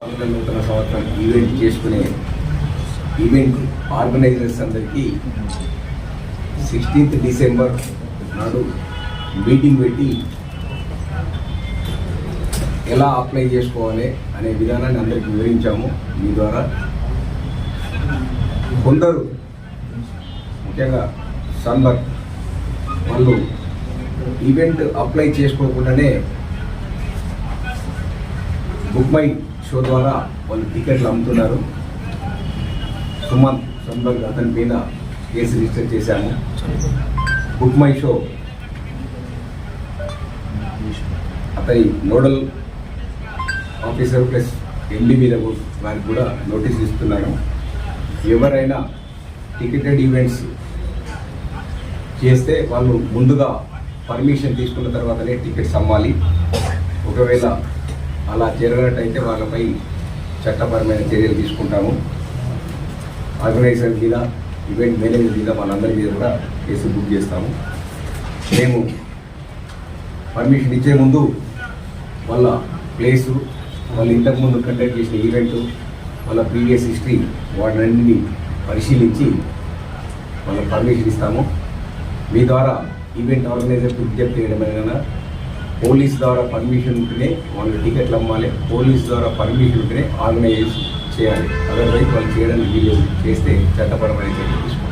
నూతన సంవత్సరం ఈవెంట్ చేసుకునే ఈవెంట్ ఆర్గనైజర్స్ అందరికీ సిక్స్టీన్త్ డిసెంబర్ నాడు మీటింగ్ పెట్టి ఎలా అప్లై చేసుకోవాలి అనే విధానాన్ని అందరికీ వివరించాము. మీ ద్వారా కొందరు ముఖ్యంగా సన్బర్ వాళ్ళు ఈవెంట్ అప్లై చేసుకోకుండానే బుక్ మై షో ద్వారా వాళ్ళు టికెట్లు అమ్ముతున్నారు. సుమంత్ సన్బర్గ్ అతని మీద కేసు రిజిస్టర్ చేశాము. బుక్ మై షో అతని నోడల్ ఆఫీసర్ ప్లస్ ఎండి మీద వారికి కూడా నోటీస్ ఇస్తున్నాను. ఎవరైనా టికెటెడ్ ఈవెంట్స్ చేస్తే వాళ్ళు ముందుగా పర్మిషన్ తీసుకున్న తర్వాతనే టికెట్స్ అమ్మాలి. ఒకవేళ అలా జరగనట్టయితే వాళ్ళపై చట్టపరమైన చర్యలు తీసుకుంటాము. ఆర్గనైజర్ మీద ఈవెంట్ మేనేజర్ మీద వాళ్ళందరి మీద కూడా కేసు బుక్ చేస్తాము. మేము పర్మిషన్ ఇచ్చే ముందు వాళ్ళ ప్లేసు వాళ్ళు ఇంతకుముందు కండక్ట్ చేసిన ఈవెంట్ వాళ్ళ ప్రీవియస్ హిస్టరీ వాటినన్నింటినీ పరిశీలించి వాళ్ళకి పర్మిషన్ ఇస్తాము. మీ ద్వారా ఈవెంట్ ఆర్గనైజర్కి విజ్ఞప్తి చేయడమైనా పోలీస్ ద్వారా పర్మిషన్ ఉంటేనే వాళ్ళు టికెట్లు అమ్మాలి. పోలీస్ ద్వారా పర్మిషన్ ఉంటేనే ఆర్గనైజ్ చేయాలి. అదర్వైజ్ వాళ్ళు చేయడానికి వీలు చేస్తే చట్టపరమైన చర్య తీసుకోవాలి